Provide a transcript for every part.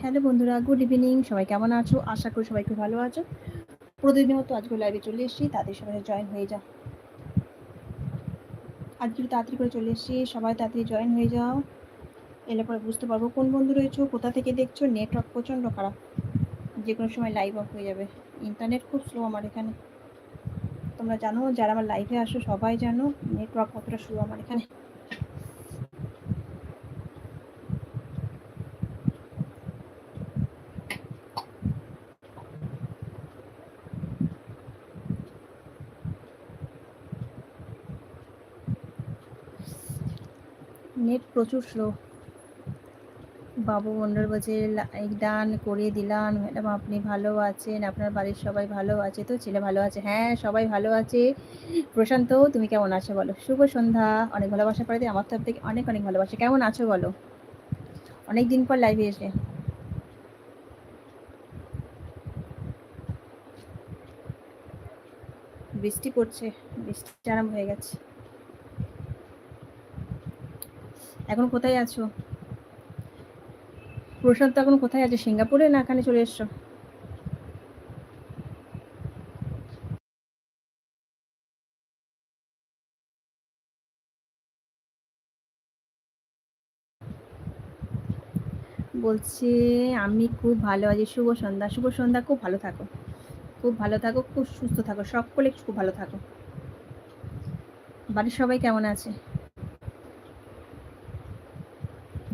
Hello বন্ধুরা good evening সবাই কেমন আছো? আশা করি সবাই খুব ভালো আছো। প্রতিদিনের মতো আজকে লাইভে চলে এসেছি, তাদের সবাই জয়েন হয়ে যাও। আজকে তাড়াতাড়ি করে চলে এসেছি, সবাই তাড়াতাড়ি জয়েন হয়ে যাও। এলে পরে বুঝতে পারব কোন বন্ধু রয়েছো, কোথা থেকে দেখছ নেটওয়ার্ক প্রচণ্ড খারাপ। যে কোনো সময় লাইভ অফ হয়ে যাবে। ইন্টারনেট খুব স্লো আমার এখানে। তোমরা জানো, যারা আমার লাইভে আসো, সবাই জানো নেটওয়ার্ক কতটা স্লো আমার এখানে নেট প্রচুর স্লো বাবু মন্ডল বলছে লাইক ডান করে দিলাম। ম্যাডাম, আপনি ভালো আছেন? আপনার বাড়ির সবাই ভালো আছে তো? ছেলে ভালো আছে? হ্যাঁ সবাই ভালো আছে। প্রশান্ত, তুমি কেমন আছো বলো? শুভ সন্ধ্যা। অনেক ভালোবাসা করে দিই আমার তরফ থেকে অনেক অনেক ভালোবাসা। কেমন আছো বলো? অনেক দিন পর লাইভে এসে। বৃষ্টি পড়ছে। বৃষ্টি আরম্ভ হয়ে গেছে। এখন কোথায় আছো? প্রশান্ত, এখন কোথায় আছে? সিঙ্গাপুরে না এখানে চলে এসছো? বলছে, আমি খুব ভালো আছি। শুভ সন্ধ্যা শুভ সন্ধ্যা। খুব ভালো থাকো। খুব ভালো থাকো, খুব সুস্থ থাকো। সকলে খুব ভালো থাকো। বাড়ির সবাই কেমন আছে?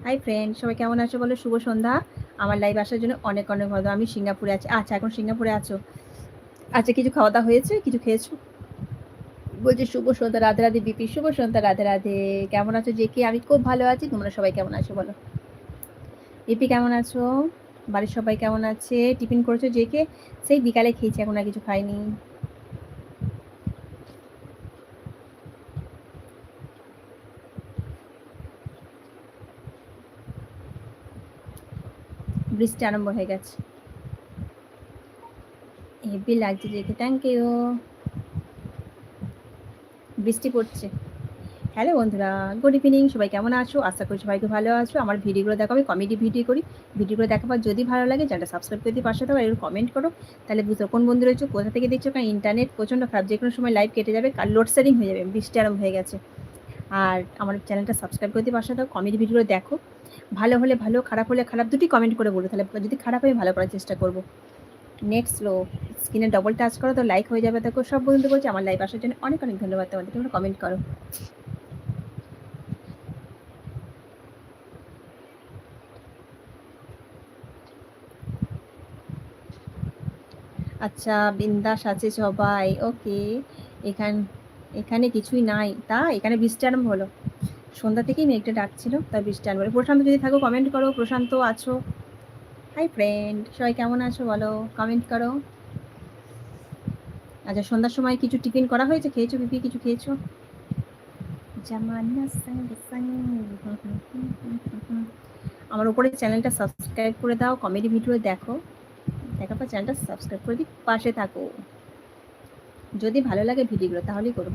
হাই ফ্রেন্ড সবাই কেমন আছো বলো? শুভ সন্ধ্যা। আমার লাইভ আসার জন্য অনেক অনেক ভালো আমি সিঙ্গাপুরে আছি। আচ্ছা এখন সিঙ্গাপুরে আছো? আচ্ছা কিছু খাওয়া দাওয়া হয়েছে? কিছু খেয়েছো? বলছি, শুভ সন্ধ্যা, রাধে রাধে বিপি। শুভ সন্ধ্যা, রাধে রাধে। কেমন আছো যে কি আমি খুব ভালো আছি। তোমরা সবাই কেমন আছো বলো? বিপি, কেমন আছো? বাড়ির সবাই কেমন আছে? টিফিন করেছ যে কে সেই বিকালে খেয়েছি, এখন আর কিছু খাইনি। বৃষ্টি আরম্ভ হয়ে গেছে। হেভি লাগছে দেখে থ্যাংক ইউ বৃষ্টি পড়ছে। হ্যালো বন্ধুরা গুড ইভিনিং সবাই কেমন আছো? আশা করি সবাইকে ভালো আছো। আমার ভিডিওগুলো দেখো, আমি কমেডি ভিডিও করি। ভিডিওগুলো দেখাবার যদি ভালো লাগে চ্যানেলটা সাবস্ক্রাইব করে দিয়ে পাশে থাকো কমেন্ট করো। তাহলে বুঝতে কোন বন্ধু রয়েছে, কোথা থেকে দেখছ? কারণ ইন্টারনেট প্রচণ্ড খারাপ যে কোনো সময় লাইভ কেটে যাবে, কার লোডশেডিং হয়ে যাবে, বৃষ্টি আরম্ভ হয়ে গেছে। আর আমার চ্যানেলটা সাবস্ক্রাইব করে দিয়ে পাশে থাকো কমেডি ভিডিওগুলো দেখো। ভালো হলে ভালো, খারাপ হলে খারাপ, দুটি কমেন্ট করে বলো তাহলে। যদি খারাপ হয় ভালো করার চেষ্টা করব। নেট স্লো স্ক্রিনে ডবল টাচ করো তো লাইক হয়ে যাবে। দেখো, সব বন্ধু বলছে, আমার লাইভ আসার জন্য অনেক অনেক ধন্যবাদ তোমাদের। তোমরা কমেন্ট করো। আচ্ছা বিন্দাস আছে সবাই। ওকে এখান, এখানে কিছুই নাই। তা, এখানে বৃষ্টি আরম্ভ হলো। সন্ধ্যা থেকেই মেঘটা ডাকছিল, তাই বৃষ্টি আনব। প্রশান্ত, যদি থাকো কমেন্ট করো। প্রশান্ত, আছো? হাই ফ্রেন্ড সবাই কেমন আছো? বলো কমেন্ট করো। আচ্ছা সন্ধ্যার সময় কিছু টিফিন করা হয়েছে? খেয়েছো, পিপি? কিছু খেয়েছো? আমার উপরে চ্যানেলটা সাবস্ক্রাইব করে দাও কমেডি ভিডিও দেখো। দেখার পর চ্যানেলটা সাবস্ক্রাইব করে দিই পাশে থাকো। যদি ভালো লাগে ভিডিওগুলো, তাহলেই করো।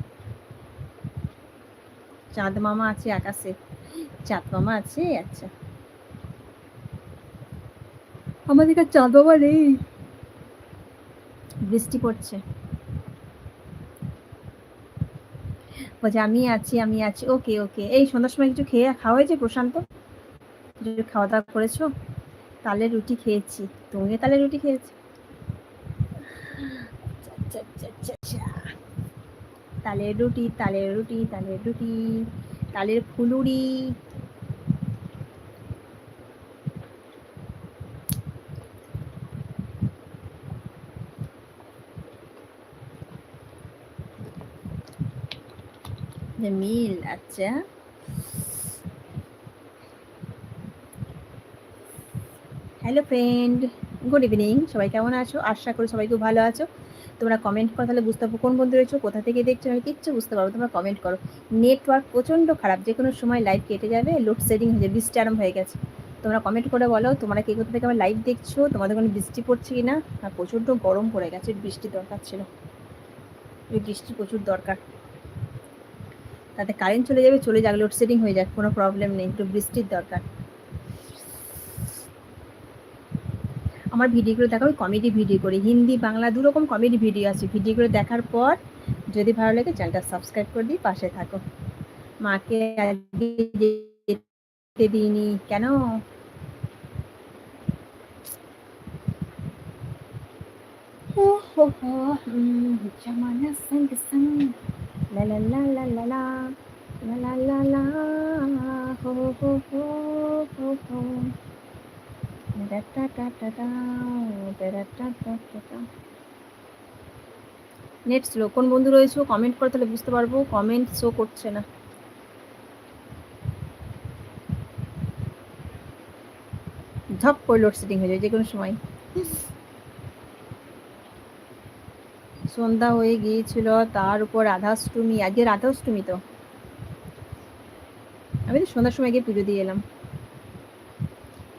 চাঁদ মামা আছে আকাশে। চাঁদ মামা আছে? আচ্ছা। আমাদের কাছে চাঁদ মামা নেই। বৃষ্টি পড়ছে। বলছে, আমি আছি আমি আছি। ওকে ওকে। এই সন্ধ্যার সময় কিছু খেয়ে খাওয়া হয়েছে প্রশান্ত? কিছু খাওয়া দাওয়া করেছ? তালের রুটি খেয়েছি। তুমি তালের রুটি খেয়েছি? আচ্ছা আচ্ছা আচ্ছা আচ্ছা। তালের রুটি তালের রুটি তালের রুটি, তালের ফুলুরি। মিল আচ্ছা। Hello friend, good evening. সবাই কেমন আছো? আশা করি সবাই খুব ভালো আছো। তোমরা কমেন্ট করো, তাহলে বুঝতে পারব কোন বন্ধু রয়েছো, কোথা থেকে দেখছ, আমি কিচ্ছু বুঝতে পারব তোমরা কমেন্ট করো। নেটওয়ার্ক প্রচণ্ড খারাপ যে কোনো সময় লাইভ কেটে যাবে লোডশেডিং হয়ে যাবে, বৃষ্টি আরম্ভ হয়ে গেছে। তোমরা কমেন্ট করে বলো, তোমরা কে কোথা থেকে আমার লাইভ দেখছ, তোমাদের কোনো বৃষ্টি পড়ছে কি না আর প্রচণ্ড গরম পড়ে গেছে, বৃষ্টি দরকার ছিল। ওই বৃষ্টি প্রচুর দরকার। তাতে কারেন্ট চলে যাবে, চলে যাক লোডশেডিং হয়ে যাক, কোনো প্রবলেম নেই, একটু বৃষ্টির দরকার। আমার ভিডিওগুলো দেখা ওই কমেডি ভিডিও করি হিন্দি বাংলা দুরকম কমেডি ভিডিও আছে ভিডিওগুলো দেখার পর যদি ভালো লাগে চ্যানেলটা সাবস্ক্রাইব করে দিই পাশে থাকো মাকে যেতে দিইনি কেন জামানা লা লা লা লা লা লা la la la la ho net slow কোন বন্ধু রয়েছে কমেন্ট করে তাহলে বুঝতে পারব কমেন্ট শো করছে না। ঝপ করে লোডশেডিং হয়ে যায় যে কোনো সময়। সন্ধ্যা হয়ে গিয়েছিল, তার উপর রাধাষ্টমী, আজকে রাধাষ্টমী তো। আমি তো সন্ধ্যার সময় গিয়ে পুজো দিয়ে এলাম।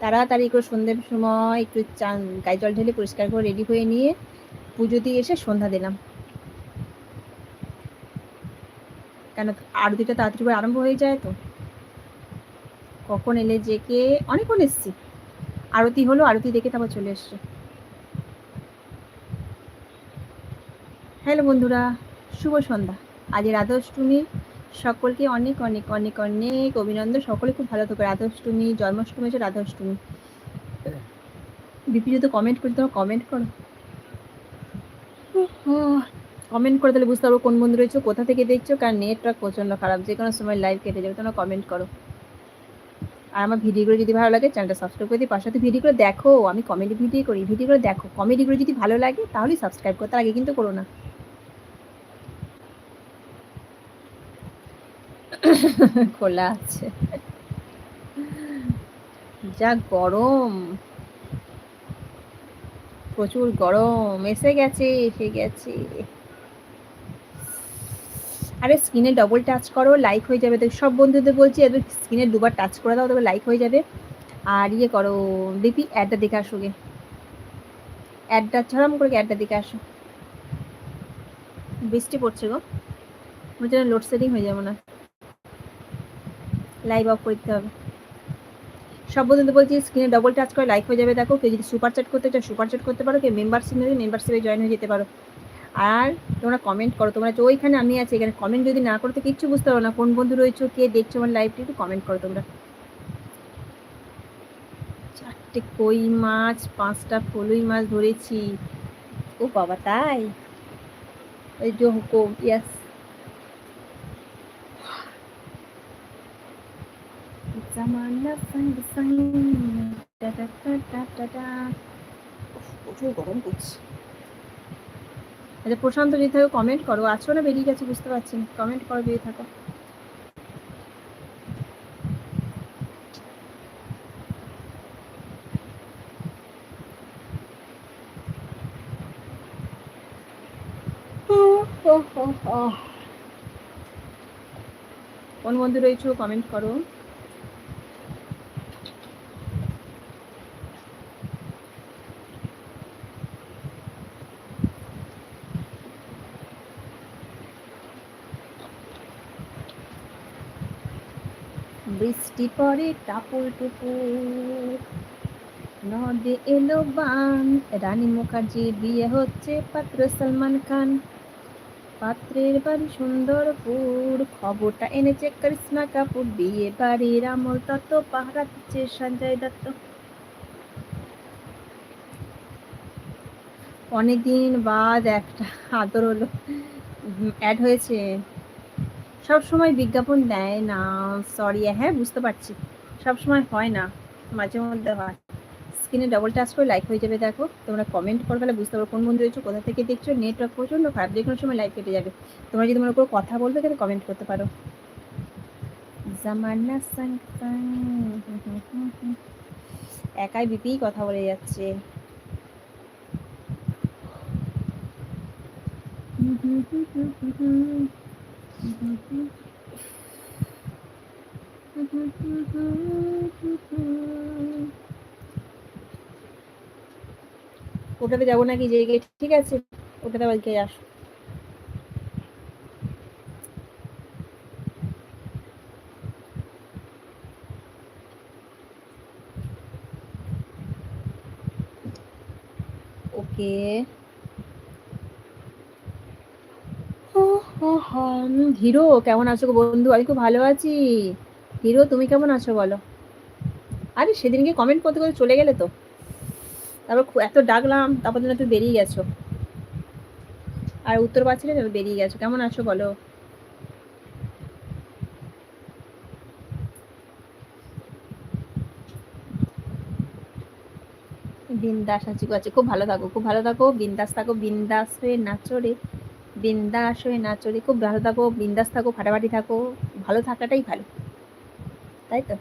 তাড়াতাড়ি করে সন্ধ্যের সময় একটু চান, গায়ে জল ঢেলে পরিষ্কার করে রেডি হয়ে নিয়ে পুজো দিয়ে এসে সন্ধ্যা দিলাম। কেন আরতিটা তাড়াতাড়ি করে আরম্ভ হয়ে যায় তো। কখন এলে যে কে, অনেকক্ষণ এসছি। আরতি হলো, আরতি দেখে তারপর চলে এসছে। হ্যালো বন্ধুরা, শুভ সন্ধ্যা। আজ রাধাষ্টমী সকলকে অনেক অনেক অনেক অনেক অভিনন্দন। সকলে খুব ভালো থাকো। রাধাষ্টমী, জন্মাষ্টমী হচ্ছে রাধাষ্টমী। বিপি যদি কমেন্ট করি তোমার কমেন্ট করো। কমেন্ট করে তাহলে বুঝতে পারব কোন বন্ধু রয়েছে, কোথা থেকে দেখছ কারণ নেটওয়ার্ক প্রচণ্ড খারাপ, যে কোনো সময় লাইভ কেটে যাবে, তোমরা কমেন্ট করো। আর আমার ভিডিওগুলো যদি ভালো লাগে চ্যানেলটা সাবস্ক্রাইব করে দিই পাশে ভিডিওগুলো দেখো, আমি কমেডি ভিডিও করি। ভিডিওগুলো দেখো কমেডিগুলো যদি ভালো লাগে, তাহলেই সাবস্ক্রাইব করো। তার আগে কিন্তু করো না। খোলা আছে। যা গরম। প্রচুর গরম। এসে গেছে এসে গেছে। আরে স্ক্রিনে ডবল টাচ করো লাইক হয়ে যাবে। দেখ, সব বন্ধুদের বলছি এবার স্ক্রিনে দুবার টাচ করে দাও, তবে লাইক হয়ে যাবে। আর ইয়ে করো দেখি অ্যাডটা দেখে আসো গে। অ্যাডটা ছড়াম করে অ্যাডটা দেখে আসো। বৃষ্টি পড়ছে গো। জন্য লোডশেডিং হয়ে যাব না। লাইভ অফ করতে হবে। সব বন্ধুদের বলছি স্ক্রিনে ডবল টাচ করে লাইক হয়ে যাবে। দেখো, কেউ যদি সুপার চ্যাট করতে চাও সুপার চ্যাট করতে পারো। কেউ মেম্বারশিপ নেবে মেম্বারশিপে জয়েন হয়ে যেতে পারো। আর তোমরা কমেন্ট করো, তোমরা ওইখানে আমি আছি, এখানে কমেন্ট যদি না করো, তো কিচ্ছু বুঝতে পারো না। কোন বন্ধু রয়েছো, কে দেখছ আমার লাইভটি একটু কমেন্ট করো তোমরা। চারটে কই মাছ, পাঁচটা ফলুই মাছ ধরেছি। ও বাবা, তাই? ওই যে হুকুম ইয়াস জামানা সঙ্গ প্রচুর গরম করছে আচ্ছা প্রশান্ত যদি থাকো কমেন্ট করো। আছো না বেরিয়ে গেছে বুঝতে পারছি কমেন্ট করো বেরিয়ে থাকো। কোন বন্ধু রয়েছো কমেন্ট করো। বৃষ্টি পরে টাপুর টুপুর। নদে এলো বান, রানী মুখার্জি বিয়ে হচ্ছে পাত্র সালমান খান। পাত্রের বাড়ি সুন্দরপুর, খবরটা এনেছে করিশ্মা কাপুর। বিয়ে বাড়ির আমল তত পাহারা দিচ্ছে সঞ্জয় দত্ত। অনেকদিন বাদ একটা আদর হলো অ্যাড হয়েছে। সব সময় বিজ্ঞাপন দেয় না সরি হ্যাঁ বুঝতে পারছি। সব সময় হয় না, মাঝে মধ্যে হয়। স্ক্রিনে ডবল টাচ করে লাইক হয়ে যাবে, দেখো। তোমরা কমেন্ট করবে তাহলে বুঝতে পারো কোন বন্ধু রয়েছো কোথা থেকে দেখছ নেটওয়ার্ক প্রচণ্ড খারাপ যে কোনো সময় লাইক কেটে যাবে। তোমরা যদি মনে করো কথা বলবে, তাহলে কমেন্ট করতে পারো। একাই বিপি কথা বলে যাচ্ছে। হুম হুম হুম হুম হুম। ওটাতে যাব নাকি যে ঠিক আছে? ওটাতে বাড়িতে আস ওকে। হিরো, কেমন আছো গো বন্ধু? আমি খুব ভালো আছি। হিরো, তুমি কেমন আছো বলো? আরে, সেদিনকে কমেন্ট করতে করতে চলে গেলে তো। তারপর এত ডাকলাম তারপর জন্য তুমি বেরিয়ে গেছো। আর উত্তর পাচ্ছিলে না বেরিয়ে গেছো। কেমন আছো বলো? বিন্দাস আছি গো, আচ্ছা খুব ভালো থাকো খুব ভালো থাকো। বিন্দাস থাকো বিন্দাস হয়ে নাচো রে। বিন্দাস হয়ে নাচো রে। খুব ভালো থাকো বিন্দাস থাকো ফাটাফাটি থাকো। ভালো থাকাটাই ভালো। তাই তো?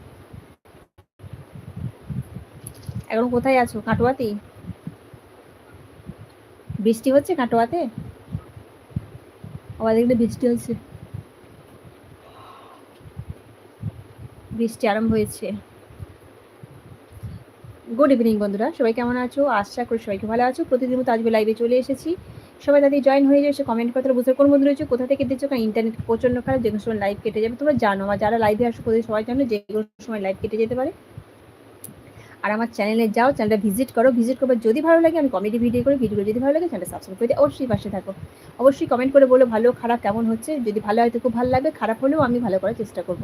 এখন কোথায় আছো? কাটোয়াতে? বৃষ্টি হচ্ছে কাটোয়াতে? আমাদের এখানে বৃষ্টি হচ্ছে। বৃষ্টি আরম্ভ হয়েছে। গুড ইভিনিং বন্ধুরা। সবাই কেমন আছো? আশা করি সবাইকে ভালো আছো। প্রতিদিন মতো আজকে লাইভে চলে এসেছি। সবাই তাদের জয়েন হয়ে যাবে কমেন্ট করতে বুঝতে কোন বন্ধু রয়েছে কোথা থেকে দিচ্ছ কারণ ইন্টারনেট প্রচণ্ড খারাপ যে কোনো সময় লাইভ কেটে যাবে। তোমরা জানো আর যারা লাইভে আসো সবাই জানো যে কোনো সময় লাইভ কেটে যেতে পারে। আর আমার চ্যানেলে যাও চ্যানেলটা ভিজিট করো ভিজিট করবে যদি ভালো লাগে, আমি কমেডি ভিডিও করি ভিডিও যদি ভালো লাগে চ্যানেলটা সাবস্ক্রাইব করে। অবশ্যই পাশে থাকো। অবশ্যই কমেন্ট করে বলো ভালো, খারাপ, কেমন হচ্ছে? যদি ভালো হয় তো খুব ভালো লাগবে, খারাপ হলেও আমি ভালো করার চেষ্টা করব।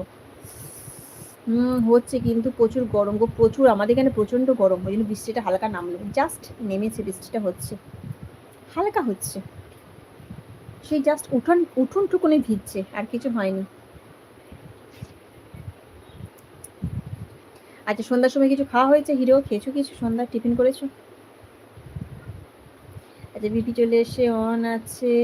হুম, হচ্ছে কিন্তু প্রচুর গরম গো, প্রচুর, আমাদের এখানে প্রচণ্ড গরম, ওই জন্য বৃষ্টিটা হালকা নামলো। জাস্ট নেমেছে বৃষ্টিটা হচ্ছে, হালকা হচ্ছে। সেই জাস্ট উঠোন, উঠোনটুকুনি ভিজছে, আর কিছু হয়নি। আচ্ছা সন্ধ্যার সময় কিছু খাওয়া হয়েছে হিরো খেয়েছো কিছু সন্ধ্যার টিফিন করেছ আচ্ছা বিপি চলে এসে অন আছে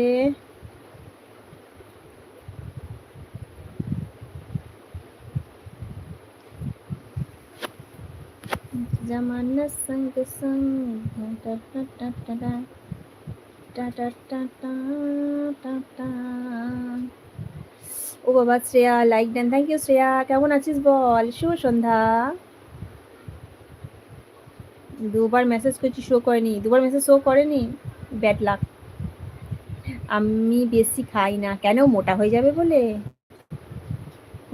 ও বাবা শ্রেয়া লাইক দেন থ্যাংক ইউ শ্রেয়া কেমন আছিস বল শুভ সন্ধ্যা দুবার মেসেজ করছি শো করেনি। দুবার মেসেজ শো করেনি ব্যাড লাক আমি বেশি খাই না। কেন? মোটা হয়ে যাবে বলে।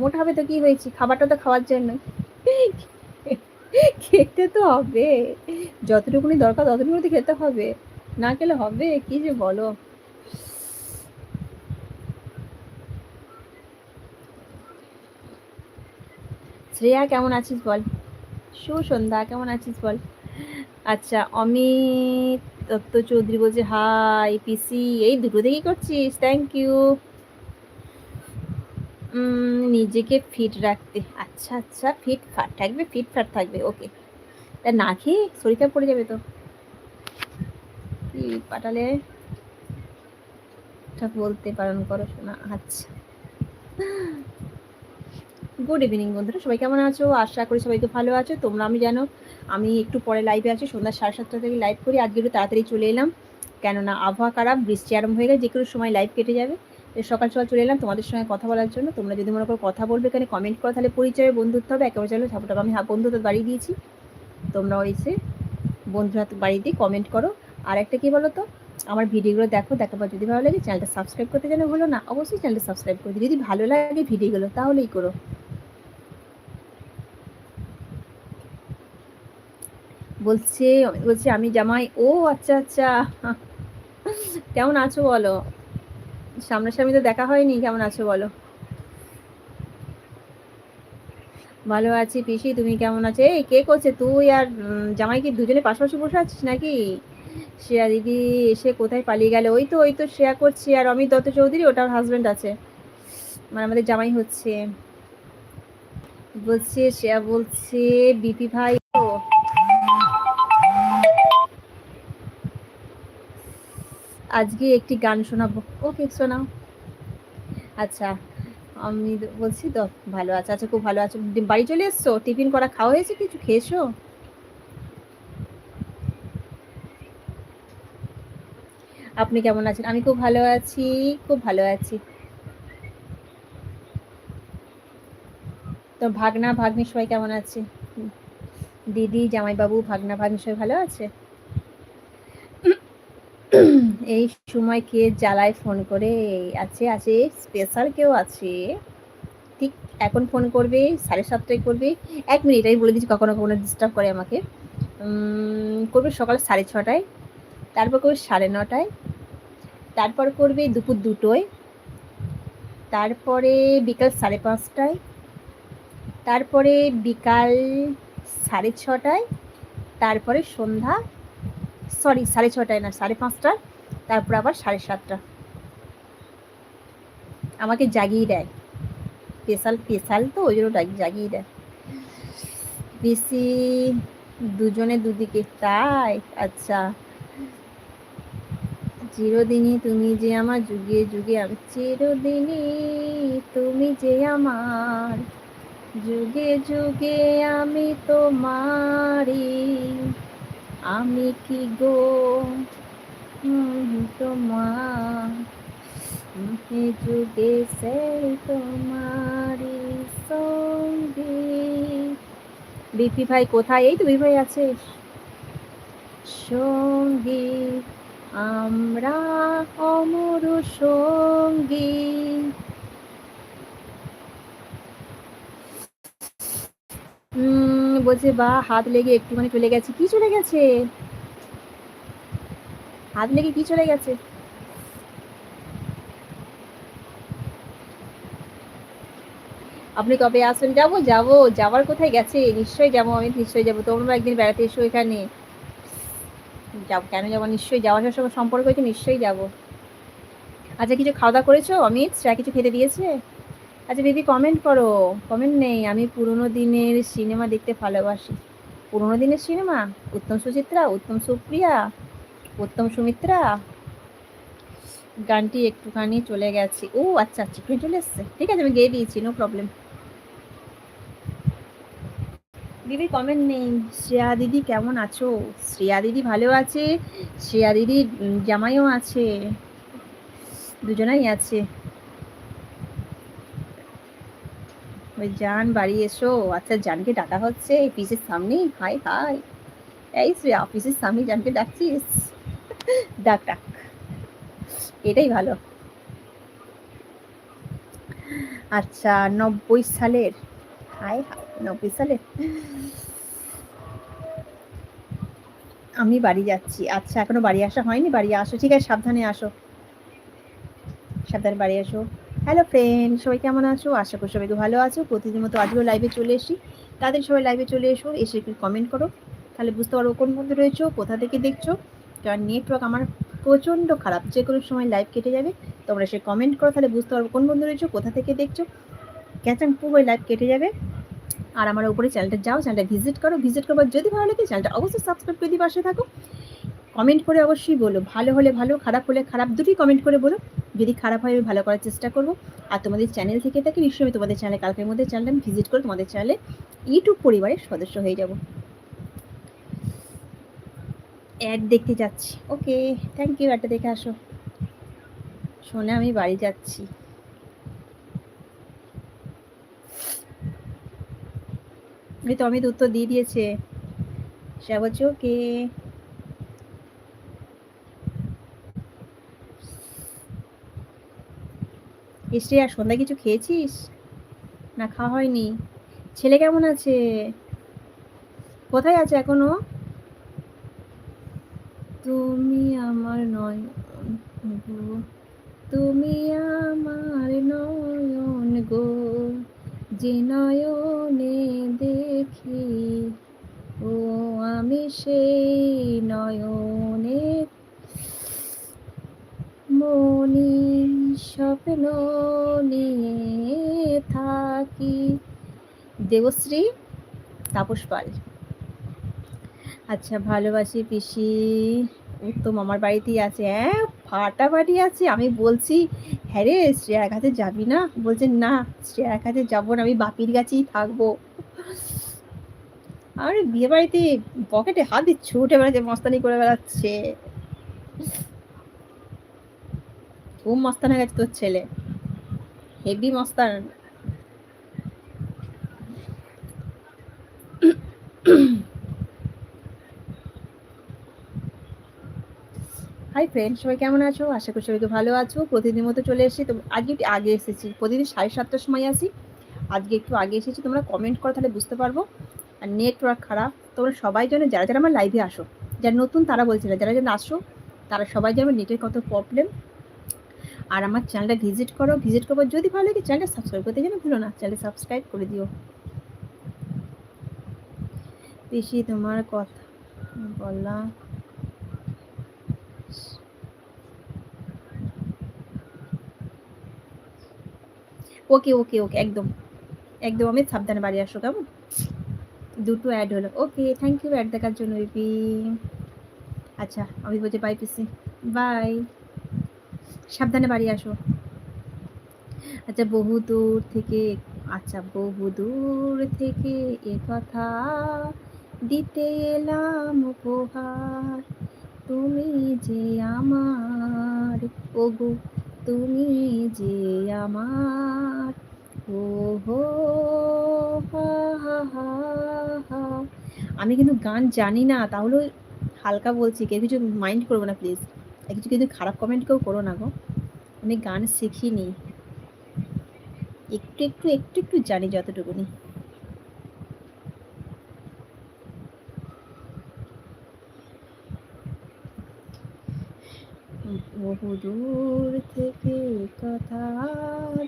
মোটা হবে তো কি হয়েছে? খাবারটা তো খাওয়ার জন্য। খেতে তো হবে। যতটুকুনি দরকার, ততটুকুনি তো খেতে হবে। না খেলে হবে? কি যে বলো? শ্রেয়া, কেমন আছিস বল? সুসন্ধ্যা কেমন আছিস বল? আচ্ছা অমিত দত্ত চৌধুরী বলছে, হাই, পিসি, এই দুটো থেকেই করছিস থ্যাংক ইউ নিজেকে ফিট রাখতে আচ্ছা আচ্ছা ফিট ফাট থাকবে ফিট ফাট থাকবে ওকে তা না খেয়ে শরীর খারাপ পড়ে যাবে তো। কি পাঠালে বলতে পালন করো শোনা আচ্ছা। গুড ইভিনিং বন্ধুরা। সবাই কেমন আছো? আশা করি সবাই তো ভালো আছো। তোমরা আমি জানো, আমি একটু পরে লাইভে আছি। সন্ধ্যা সাড়ে সাতটা থেকে লাইভ করি। আজকে একটু তাড়াতাড়ি চলে এলাম। কেননা আবহাওয়া খারাপ, বৃষ্টি আরম্ভ হয়ে গেছে। যে কোনো সময় লাইভ কেটে যাবে। সকাল সকাল চলে এলাম। তোমাদের সঙ্গে কথা বলার জন্য। তোমরা যদি মনে করো কথা বলবে এখানে কমেন্ট করো। তাহলে পরিচয়ে, বন্ধুত্ব হবে। একেবারে চলো ঝাপটাপ আমি হা- বন্ধুত্ব বাড়িয়ে দিয়েছি। তোমরাও এসে বন্ধুরা বাড়িতে কমেন্ট করো। আর একটা কী বলো তো আমার ভিডিওগুলো দেখো। দেখার পর যদি ভালো লাগে চ্যানেলটা সাবস্ক্রাইব করতে যেন ভুলো না, অবশ্যই চ্যানেলটা সাবস্ক্রাইব করে। যদি ভালো লাগে ভিডিওগুলো, তাহলেই করো। বলছে বলছে, আমি জামাই। ও আচ্ছা আচ্ছা। কেমন আছো বলো? সামনাসামনি তো দেখা হয়নি। কেমন আছো বলো? ভালো আছি পিসি, তুমি কেমন আছো? এই, কে করছে? তুই আর জামাই কি দুজনে পাশাপাশি বসে আছিস নাকি? শ্রেয়া দিদি এসে কোথায় পালিয়ে গেল? ওই তো ওই তো, শ্রেয়া করছি আর অমিত দত্ত চৌধুরী, ওটার হাজবেন্ড আছে। মানে আমাদের জামাই হচ্ছে। বলছে, শ্রেয়া বলছে, বিপি ভাই ও আজকে একটি গান শোনাবো। ওকে শোনাও। আচ্ছা আমি বলছি তো, ভালো আছে? আচ্ছা খুব ভালো আছো। বাড়ি চলে এসছো? টিফিন করা খাওয়া হয়েছে? কিছু খেয়েছো? আপনি কেমন আছেন? আমি খুব ভালো আছি, খুব ভালো আছি। তো ভাগনা, ভাগ্নি সবাই কেমন আছে? দিদি, জামাইবাবু, ভাগনা, ভাগ্নি সবাই ভালো আছে? এই সময় কে জ্বালায় ফোন করে? আছে আছে স্পেশাল কেউ আছে? ঠিক এখন ফোন করবে, সাড়ে সাতটায় করবে। এক মিনিট, আমি বলে দিচ্ছি কখনো কখনো ডিস্টার্ব করে আমাকে। করবে সকাল সাড়ে ছটায়, তারপর করবে সাড়ে নটায়, তারপর করবে দুপুর দুটোয়, তারপরে বিকাল সাড়ে পাঁচটায়, তারপরে বিকাল সাড়ে ছটায়, তারপরে সন্ধ্যা সরি সাড়ে ছটায় না, সাড়ে পাঁচটা, তারপর আবার সাড়ে সাতটা। আমাকে জাগিয়ে দেয়। স্পেশাল স্পেশাল তো, ওই জন্য জাগিয়ে দেয়। বেশি দুজনে দুদিকে, তাই? আচ্ছা। চিরদিনই তুমি যে আমার, যুগে যুগে আমি চিরদিনই তুমি যে আমার। যুগে যুগে আমি তোমারি আমি কি গো? তোমার যুগে সেই তোমারি সঙ্গী। বিপি ভাই কোথায়? এই তো বিপি ভাই আছে। সঙ্গী, আমরা অমর সঙ্গী। বলছে বা হাত লেগে একটুখানি চলে গেছে। কি চলে গেছে? হাত লেগে কি চলে গেছে? আপনি কবে আসুন যাব যাব। যাওয়ার কোথায় গেছে? নিশ্চয়ই যাব আমি, নিশ্চয়ই যাব। তোমরা একদিন বেড়াতে এসো এখানে। যাব, কেন যাব? নিশ্চয়ই যাওয়ার সঙ্গে সম্পর্ক হয়েছে, নিশ্চয়ই যাব। আচ্ছা কিছু খাওয়া দাওয়া করেছ অমিত? শ্রেয়া কিছু খেতে দিয়েছে? আচ্ছা দিদি কমেন্ট করো। কমেন্ট নেই। আমি পুরোনো দিনের সিনেমা দেখতে ভালোবাসি। পুরোনো দিনের সিনেমা উত্তম সুচিত্রা, উত্তম সুপ্রিয়া, উত্তম সুমিত্রা? গানটি একটুখানি চলে গেছে। ও আচ্ছা আচ্ছা চলে এসছে। ঠিক আছে, আমি গিয়ে দিয়েছি নো প্রবলেম দিদি কমেন্ট নেই। শ্রেয়া দিদি, কেমন আছো? শ্রেয়া দিদি ভালো আছে। শ্রেয়া দিদির জামাইও আছে। দুজনাই আছে। ওই জান, বাড়ি এসো। আচ্ছা জানকে ডাকা হচ্ছে অফিসের সামনেই হাই হাই। এই শ্রেয়া অফিসের সামনে জানকে ডাকছিস? ডাক ডাক। এটাই ভালো। আচ্ছা নব্বই সালের। হাই নব্বই সালের আমি বাড়ি যাচ্ছি। আচ্ছা এখনও বাড়ি আসা হয়নি? বাড়ি আসো, ঠিক আছে, সাবধানে আসো। সাবধানে বাড়ি আসো। হ্যালো ফ্রেন্ড সবাই কেমন আছো? আশা করি সবাই ভালো আছো। প্রতিদিন মতো আজকেও লাইভে চলে এসি তাদের সবাই লাইভে চলে এসো, এসে একটু কমেন্ট করো। তাহলে বুঝতে পারব কোন মধ্যে রয়েছো, কোথা থেকে দেখছ। কারণ নেটওয়ার্ক আমার প্রচণ্ড খারাপ। যে কোনো সময় লাইভ কেটে যাবে। তোমরা সে কমেন্ট করো, তাহলে বুঝতে পারব কোন বন্ধু রয়েছো, কোথা থেকে দেখছ। ক্যাচাং পুরো লাইভ কেটে যাবে। আর আমার উপরে চ্যানেলটা যাও চ্যানেলটা ভিজিট করো। ভিজিট করবার যদি ভালো লাগে চ্যানেলটা অবশ্যই সাবস্ক্রাইব করে দিয়ে পাশে থাকো। কমেন্ট করে অবশ্যই বলো। ভালো হলে ভালো, খারাপ হলে খারাপ দুটি কমেন্ট করে বলো। যদি খারাপ হয় আমি ভালো করার চেষ্টা করব। আর তোমাদের চ্যানেল থেকে থাকে, নিশ্চয়ই আমি তোমাদের চ্যানেলে কালকের মধ্যে চ্যানেলটা আমি ভিজিট করে তোমাদের চ্যানেলে ইউটিউব পরিবারের সদস্য হয়ে যাব। অ্যাড দেখতে যাচ্ছি। ওকে থ্যাংক ইউ অ্যাডটা দেখে আসো। শোনে আমি বাড়ি যাচ্ছি। ওই তো অমিত উত্তর দিয়ে দিয়েছে। সে বলছে ওকে এসে আর সন্ধ্যা কিছু খেয়েছিস? না, খাওয়া হয়নি। ছেলে কেমন আছে? কোথায় আছে এখনও? তুমি আমার নয় তুমি আমার নয়ন গো, যে নয়নে দেখি, ও আমি সেই নয়নে মনি স্বপ্ন নিয়ে থাকি। দেবশ্রী, তাপস পাল। আচ্ছা ভালোবাসি পিসি। উত্তম আমার বাড়িতেই আছে। হ্যাঁ ফাটাফাটি আছে। আমি বলছি হ্যাঁ রে, শ্রেয়ার কাছে যাবি না? বলছেন না, শ্রেয়ার কাছে যাব না। আমি বাপির কাছেই থাকব। আর বিয়ে বাড়িতে পকেটে হাত দিয়ে ছুটে বেড়াচ্ছে, মস্তানি করে বেড়াচ্ছে। খুব মস্তান হয়ে গেছে তোর ছেলে। হেভি মস্তান। হাই ফ্রেন্ড সবাই কেমন আছো? আশা করি সবাইকে ভালো আছো। প্রতিদিন মতো চলে এসেছি। তো আজকে একটু আগে এসেছি। প্রতিদিন সাড়ে সাতটার সময় আসি। আজকে একটু আগে এসেছি। তোমরা কমেন্ট করো, তাহলে বুঝতে পারব। আর নেটওয়ার্ক খারাপ। তোমরা সবাই জন্য যারা যারা আমার লাইভে আসো, যারা নতুন, তারা বলছিল যারা যেন আসো, তারা সবাই জানবে নেটের কত প্রবলেম আর আমার চ্যানেলটা ভিজিট করো ভিজিট করব। যদি ভালো লাগে চ্যানেলটা সাবস্ক্রাইব করতে যেন ভুলো না চ্যানেলটা সাবস্ক্রাইব করে দিও। বেশি তোমার কথা বলা। ওকে ওকে ওকে একদম। একদম আমি সাবধানে বাড়ি আসো, কেমন? দুটো অ্যাড হলো। ওকে থ্যাংক ইউ অ্যাড দেখার জন্য আচ্ছা আমি বলছি বাই পিসি বাই সাবধানে বাড়ি আসো। আচ্ছা বহু দূর থেকে আচ্ছা বহু দূর থেকে এ কথা দিতে এলাম উপহার। তুমি যে আমার, ওগো, তুমি যে আমার ও হো আমি কিন্তু গান জানি না, তাহলে হালকা বলছি, কেউ কিছু মাইন্ড করব না প্লিজ কিছু কিন্তু খারাপ কমেন্ট কেউ করো না গো। আমি গান শিখিনি। একটু একটু একটু একটু জানি যতটুকুনি। বহু দূর থেকে কথা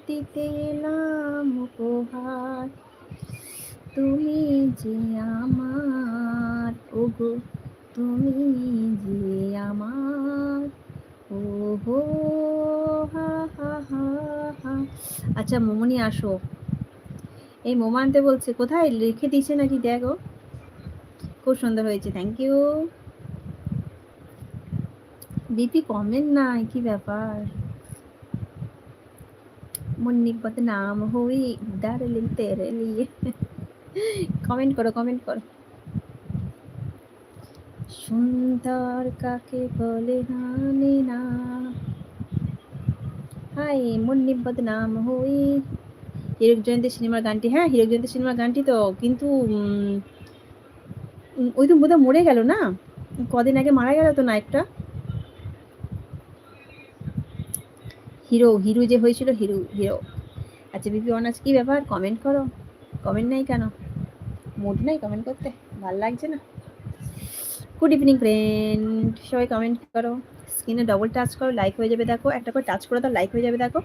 দিতে এলাম উপহার। তুমি যে আমার, ওগো, তুমি যে আমার। হো হা হা হা হা। আচ্ছা মোমনি, আসো। এই মোমা আনতে বলছে, কোথায়? লিখে দিয়েছে নাকি? দেখো। খুব সুন্দর হয়েছে থ্যাংক ইউ বিপি কমেন্ট নাই, কি ব্যাপার? মুন্নি নাম হুই ডার্লিং তেরে কমেন্ট করো কমেন্ট করো। সুন্দর কাকে বলে জানি না? হাই, মুন্নি নাম হই। হিরক জয়ন্তী সিনেমার গানটি হ্যাঁ হিরক জয়ন্তী সিনেমার গানটি তো, কিন্তু ওই তো বোধহয় মরে গেল না? কদিন আগে মারা গেল তো নায়কটা? হিরো হিরো যে হয়েছিল, হিরো হিরো। আচ্ছা বিপি অনার্স, কী ব্যাপার? কমেন্ট করো। কমেন্ট নাই কেন? মুড নাই কমেন্ট করতে? ভালো লাগছে না? গুড ইভিনিং ফ্রেন্ড সবাই কমেন্ট করো। স্ক্রিনে ডবল টাচ করো লাইক হয়ে যাবে দেখো। একটা করে টাচ করে দাও লাইক হয়ে যাবে দেখো।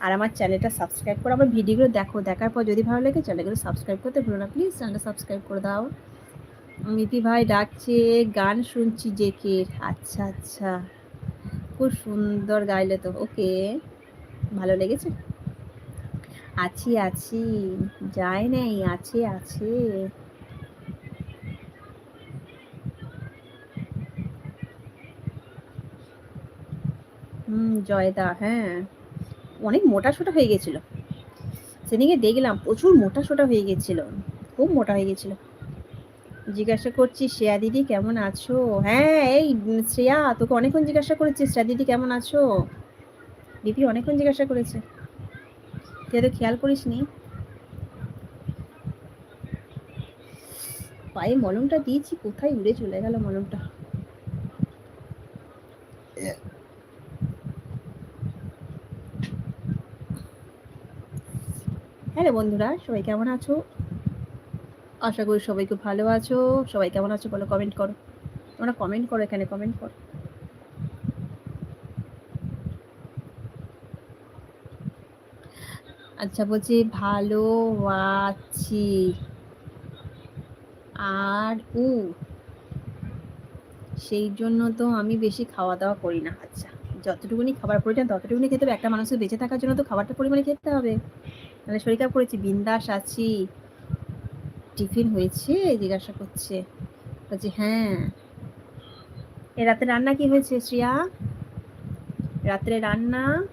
আর আমার চ্যানেলটা সাবস্ক্রাইব করো। আমার ভিডিওগুলো দেখো। দেখার পর যদি ভালো লাগে চ্যানেলগুলো সাবস্ক্রাইব করতে ভুলো না। প্লিজ চ্যানেলটা সাবস্ক্রাইব করে দাও। মিতি ভাই ডাকছে, গান শুনছি যে কে আচ্ছা আচ্ছা। খুব সুন্দর গাইলে তো। ওকে ভালো লেগেছে? আছি আছি। যায় নেই, আছে আছে। হুম, জয়দা হ্যাঁ। অনেক মোটা সোটা হয়ে গেছিল। সেদিকে দেখলাম প্রচুর মোটা সোটা হয়ে গেছিল। খুব মোটা হয়ে গেছিল। জিজ্ঞাসা করছি, শ্রেয়া দিদি কেমন আছো? হ্যাঁ এই শ্রেয়া, তোকে অনেকক্ষণ জিজ্ঞাসা করেছি, শ্রেয়া দিদি কেমন আছো? বিপি অনেকক্ষণ জিজ্ঞাসা করেছে। তুই তো খেয়াল করিস নি পায়ে মলমটা দিয়েছি, কোথায় উড়ে চলে গেল মলমটা হ্যালো বন্ধুরা, সবাই কেমন আছো? আশা করি সবাই খুব ভালো আছো। সবাই কেমন আছো বলো কমেন্ট করো। তোমরা কমেন্ট করো এখানে কমেন্ট করো। আচ্ছা বলছি ভালো আছি। আর উ, সেই জন্য তো আমি বেশি খাওয়া দাওয়া করি না। আচ্ছা যতটুকুনি খাবার প্রয়োজন ততটুকুনি খেতে হবে। একটা মানুষের বেঁচে থাকার জন্য তো খাবারটা পরিমাণে খেতে হবে। তাহলে শরীর খারাপ করেছি বিন্দাস আছি। টিফিন হয়েছে, জিজ্ঞাসা করছে। বলছি হ্যাঁ। এ রাতে রান্না কি হয়েছে শ্রিয়া? রাত্রে রান্না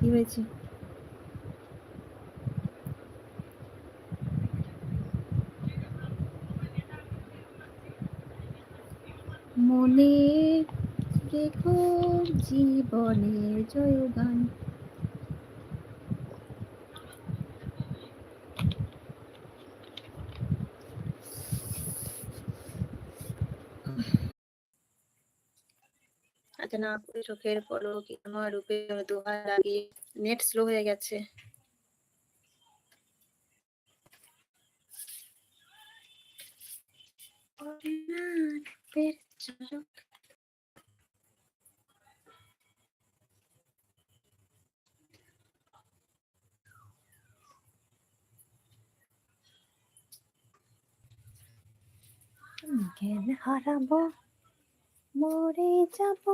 কি হয়েছে? মনে রেখো জীবনের জয়গান। না আমার রূপে লাগিয়ে নেট স্লো হয়ে গেছে। হারাবো মরে যাব।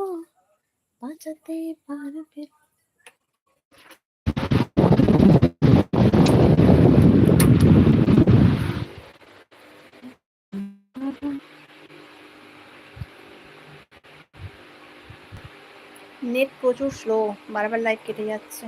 বাঁচাতে পারবে। নেট প্রচুর স্লো বারবার লাইট কেটে যাচ্ছে।